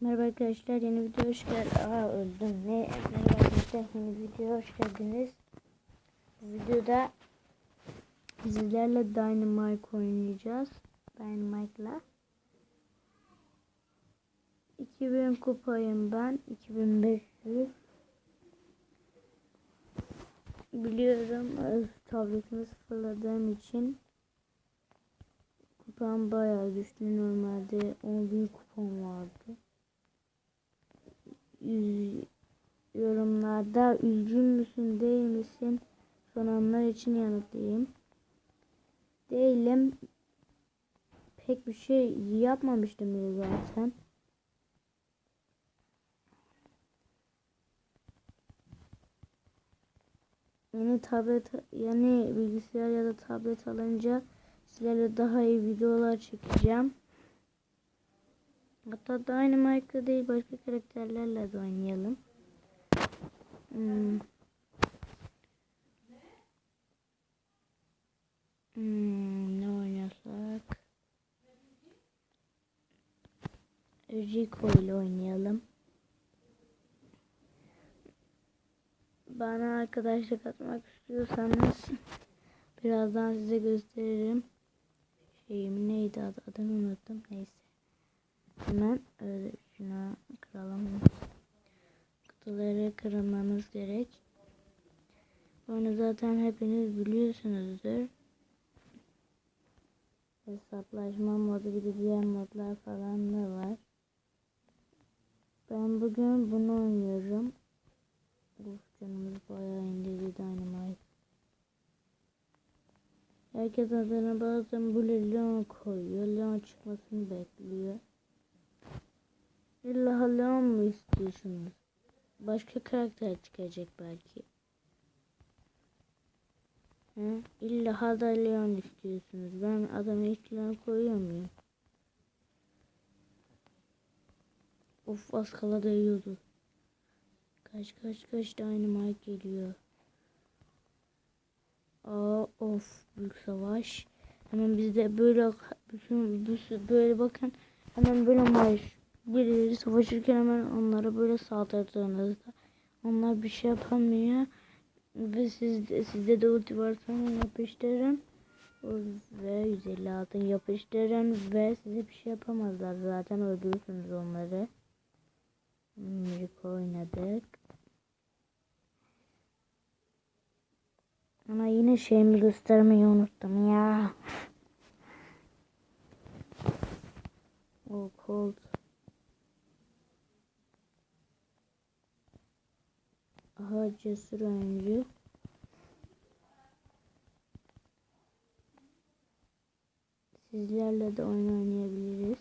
Merhaba arkadaşlar yeni video hoş geldiniz. Aa öldüm. Ne? Merhaba arkadaşlar yeni video hoş geldiniz. Bu videoda sizlerle Dynamite oynayacağız. Dynamite'la. 2000 kupayım ben. 2500. Biliyorum tabletimi sıfırladığım için kupam bayağı güçlü normalde 10.000 kupam vardı. Yüz- yorumlarda üzgün müsün değil misin soranlar için yanıtlayayım. Değilim. Pek bir şey yapmamıştım bile zaten. Yeni tablet yani bilgisayar ya da tablet alınca sizlerle daha iyi videolar çekeceğim. Hatta Dynamite'la değil başka karakterlerle de oynayalım. Hmm. Hmm, ne oynasak? Rico ile oynayalım. Bana arkadaşlık atmak istiyorsanız birazdan size gösteririm. Şeyim neydi adı adını unuttum. Neyse. Hemen öyle şuna kıralım. Kutuları kırmamız gerek. Bunu zaten hepiniz biliyorsunuzdur. Hesaplaşma modu de diğer modlar falan da var. Ben bugün bunu oynuyorum. Uf canımız bayağı indirdi Dynamite. Herkes adına bazen böyle Leon koyuyor. Leon çıkmasını bekliyor. İlla Leon mu istiyorsunuz? Başka karakter çıkacak belki. He? İlla da Leon istiyorsunuz. Ben hiç Leon koyuyor muyum? Of az kala değiyordu. Kaç kaç kaç Dynamite geliyor. Aa of büyük savaş. Hemen bizde böyle bütün böyle bakın hemen böyle marş birileri savaşırken hemen onlara böyle saldırdığınızda onlar bir şey yapamıyor ve sizde sizde de ulti varsa yapıştırın ve 150 altın yapıştırın ve size bir şey yapamazlar zaten öldürürsünüz onları. Mirko oynadık. Ama yine şeyimi göstermeyi unuttum ya. O Colt. Aha cesur oyuncu. Sizlerle de oyun oynayabiliriz.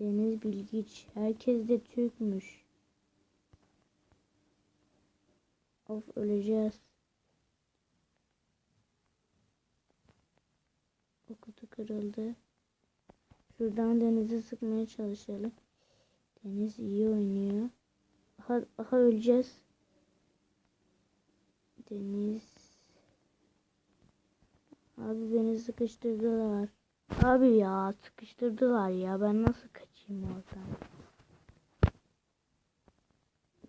Deniz Bilgiç. Herkes de Türkmüş. Of öleceğiz. O kutu kırıldı. Şuradan Deniz'i sıkmaya çalışalım. Deniz iyi oynuyor. Aha, aha öleceğiz. Deniz. Abi beni sıkıştırdılar. Abi ya sıkıştırdılar ya. Ben nasıl kaçayım oradan?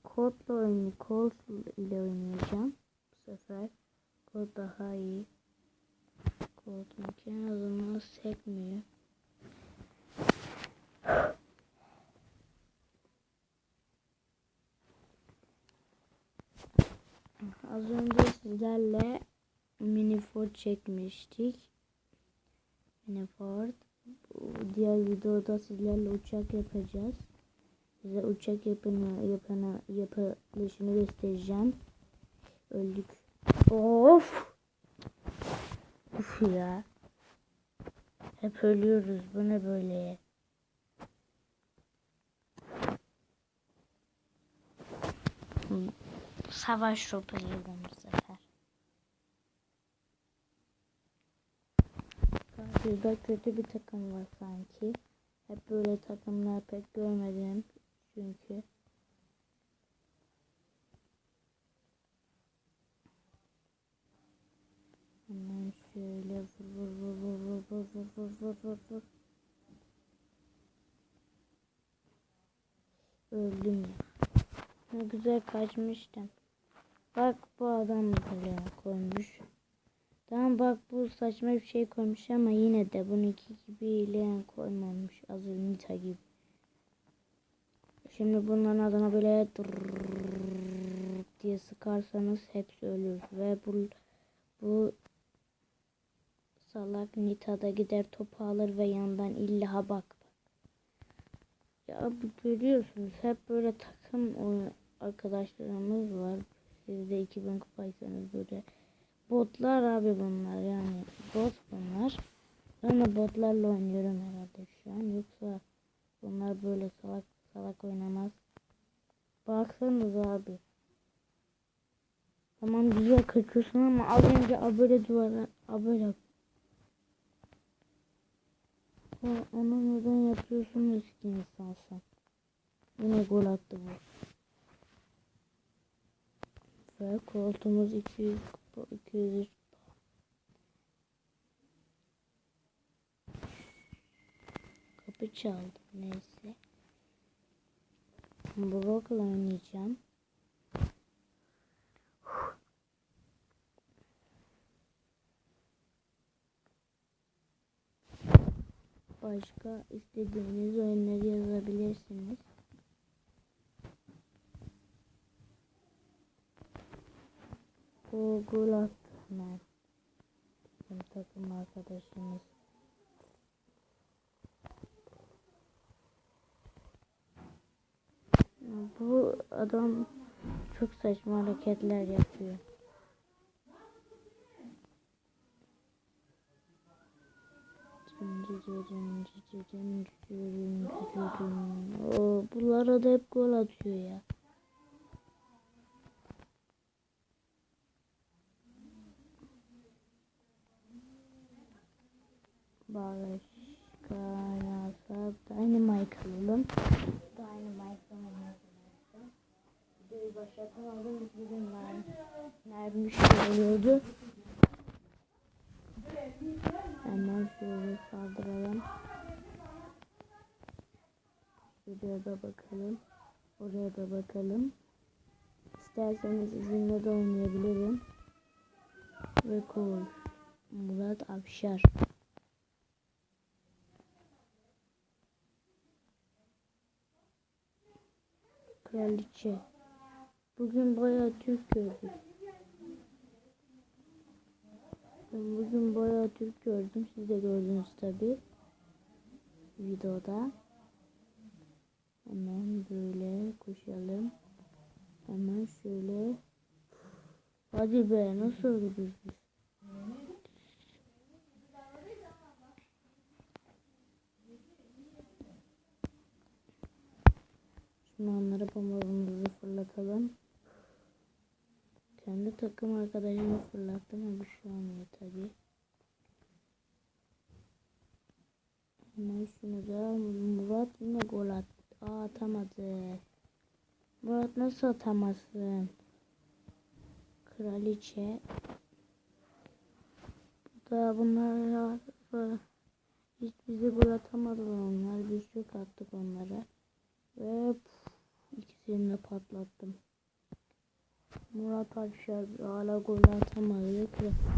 Kodla oynuyor. Kod ile oynayacağım. Bu sefer kod daha iyi. Kod makine o zaman sekmiyor. Az önce sizlerle mini Ford çekmiştik. Mini Ford. Diğer videoda sizlerle uçak yapacağız. Size uçak yapını yapana yapılışını göstereceğim. Öldük. Of. Uf ya. Hep ölüyoruz. Bu ne böyle? Savaş ropalıyordum bu sefer. Burada kötü bir takım var sanki. Hep böyle takımlar pek görmedim. Çünkü Hemen şöyle vur vur vur vur vur vur vur vur vur vur. Öldüm ya. Ne güzel kaçmıştım. Bak bu adam böyle koymuş. Tamam bak bu saçma bir şey koymuş ama yine de bununki gibi leğen koymamış. Az önce gibi. Şimdi bunların adına böyle diye sıkarsanız hepsi ölür ve bu bu salak Nita'da gider topu alır ve yandan illa bak. Ya bu görüyorsunuz hep böyle takım arkadaşlarımız var. Siz de 2000 kupaysanız böyle botlar abi bunlar yani bot bunlar. Ben de botlarla oynuyorum herhalde şu an yoksa bunlar böyle salak salak oynamaz. Baksanız abi. Tamam güzel kaçıyorsun ama az önce abone duvara abone onu neden yapıyorsunuz ki insansın? Yine gol attı bu. Ve koltuğumuz 200 kupa 203 Kapı çaldı neyse. Brock'la oynayacağım. Başka istediğiniz oyunları yazabilirsiniz. O gol attı hemen. Bizim takım arkadaşımız. Bu adam çok saçma hareketler yapıyor. Oo, bunlara da hep gol atıyor ya. Başka yazsa Dynamite alalım. Dynamite alalım. Videoyu başlatamadım. Bugün ben nerede şey oluyordu. Hemen şöyle saldıralım. Şuraya da bakalım. Oraya da bakalım. İsterseniz sizinle de oynayabilirim. Ve kol. Murat Avşar. Kraliçe. Bugün bayağı Türk gördük. Ben bugün bayağı Türk gördüm. Siz de gördünüz tabi. Videoda. Hemen böyle koşalım. Hemen şöyle. Hadi be nasıl öldük biz? Şimdi onlara bombamızı fırlatalım. Kendi takım arkadaşımı fırlattım ama bir şey olmuyor tabi. Hemen şunu da Murat yine gol at. Aa, atamadı. Murat nasıl atamazsın? Kraliçe. Bu da bunlar hiç bize gol atamadılar onlar. Biz çok attık onlara. Ve ikisini de patlattım. Murat Avşar hala gol atamadı.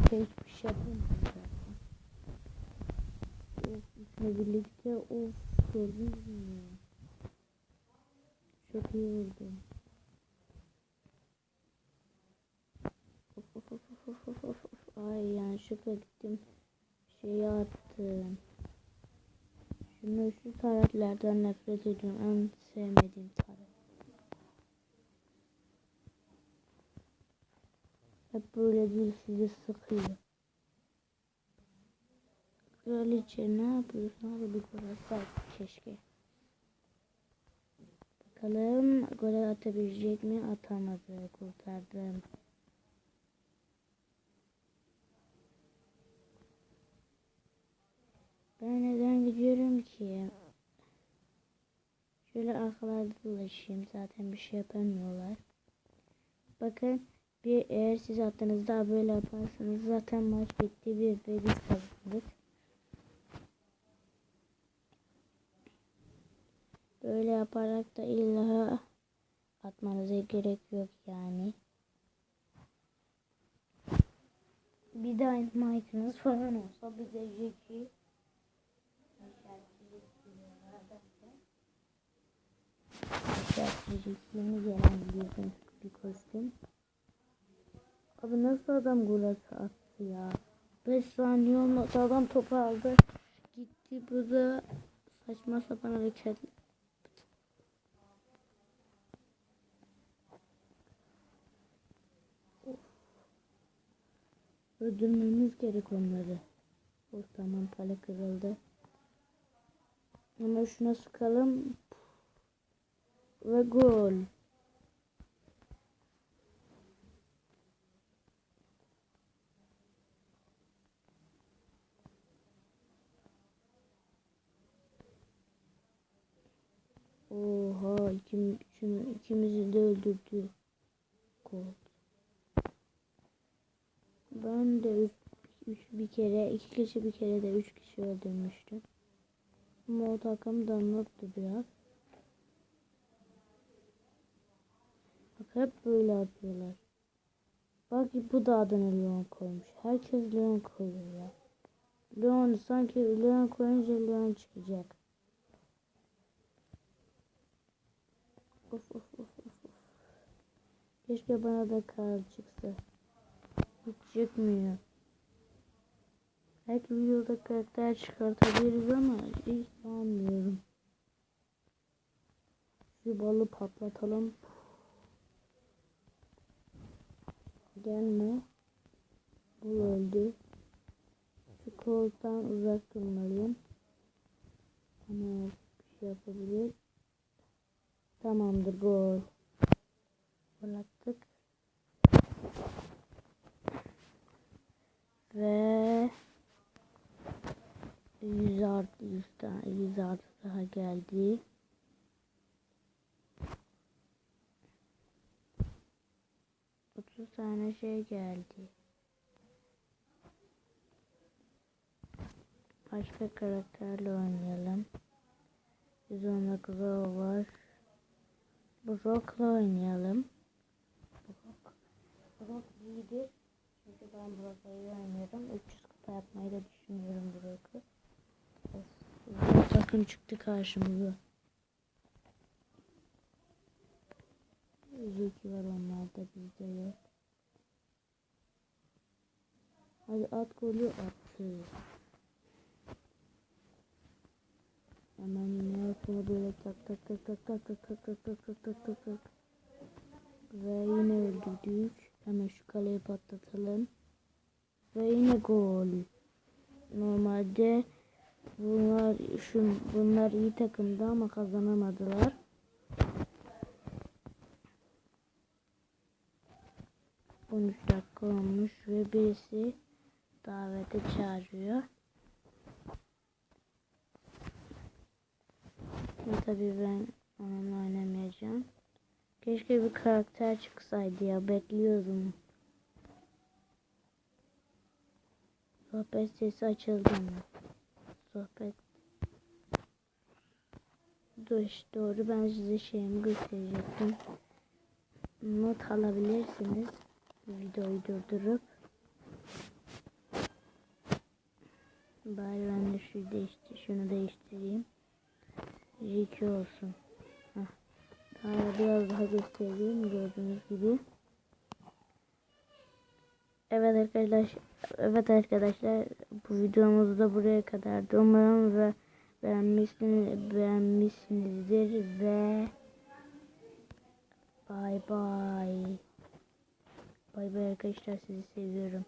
Hiçbir şey yapamadı zaten. Of, üçle birlikte of gördünüz mü? Çok iyi vurdum. Of of of of gittim. Şeyi attım. Şunu şu taretlerden nefret ediyorum. En sevmediğim taret. Hep böyle değil sizi sıkıyor. Kraliçe ne yapıyorsun? Hadi bir gol atsak keşke. Bakalım gol atabilecek mi? Atamadı. Kurtardım. Ben neden gidiyorum ki? Şöyle arkalarda dolaşayım. Zaten bir şey yapamıyorlar. Bakın bir eğer siz attığınızda böyle yaparsanız zaten maç bitti. Bir ve biz kazandık. Öyle yaparak da illa atmanıza gerek yok yani. Bir Dynamite'ınız falan olsa bir de Jackie Jackie'nin gelen bir, bir kostüm. Abi nasıl adam gol attı ya? 5 saniye olmadı adam topu aldı. Gitti bu da saçma sapan hareket. Öldürmemiz gerek onları. O tamam kale kırıldı. Ama şuna sıkalım. Ve gol. Oha ikim, şunu, ikimizi de öldürdü. Gol. Ben de üç, üç bir kere, iki kişi bir kere de üç kişi öldürmüştüm. Ama o takım danlıktı biraz. Bak hep böyle yapıyorlar. Bak bu da adını Leon koymuş. Herkes Leon koyuyor ya. Leon sanki Leon koyunca Leon çıkacak. Of of of of. Keşke bana da Karl çıksa. Hiç çıkmıyor. Belki videoda karakter çıkartabiliriz ama hiç sanmıyorum. Şu balı patlatalım. Gelme. Bu öldü. Şu koldan uzak durmalıyım. Ama bir şey yapabilir. Tamamdır gol. Gol attık. Ve 100 artı 100 daha, 100 artı daha geldi. Otuz tane şey geldi. Başka karakterle oynayalım. 119 o var. Brock'la oynayalım. Brock. Brock iyidir. Çünkü ben Brock'la iyi oynuyorum. 300 kupa yapmayı da düşünüyorum Brock'u. Takım çıktı karşımıza. Zeki var onlarda bizde yok. Hadi at golü attı. Hemen yine atma böyle tak tak tak tak tak tak tak tak tak tak tak tak tak. Ve yine öldürdük. Hemen şu kaleyi patlatalım. Ve yine gol. Normalde bunlar şu bunlar iyi takımdı ama kazanamadılar. On üç dakika olmuş ve birisi davete çağırıyor. Ve tabii ben onunla oynamayacağım. Keşke bir karakter çıksaydı ya bekliyordum. Sohbet sesi açıldı mı? Sohbet. Dur işte doğru ben size şeyimi gösterecektim. Not alabilirsiniz. Videoyu durdurup. Bari ben de şu değiştir, şunu değiştireyim. J2 olsun. Daha biraz daha göstereyim gördüğünüz gibi. Evet arkadaşlar, evet arkadaşlar bu videomuz da buraya kadardı. Umarım ve beğenmişsiniz, beğenmişsinizdir ve bay bay. Bay bay arkadaşlar sizi seviyorum.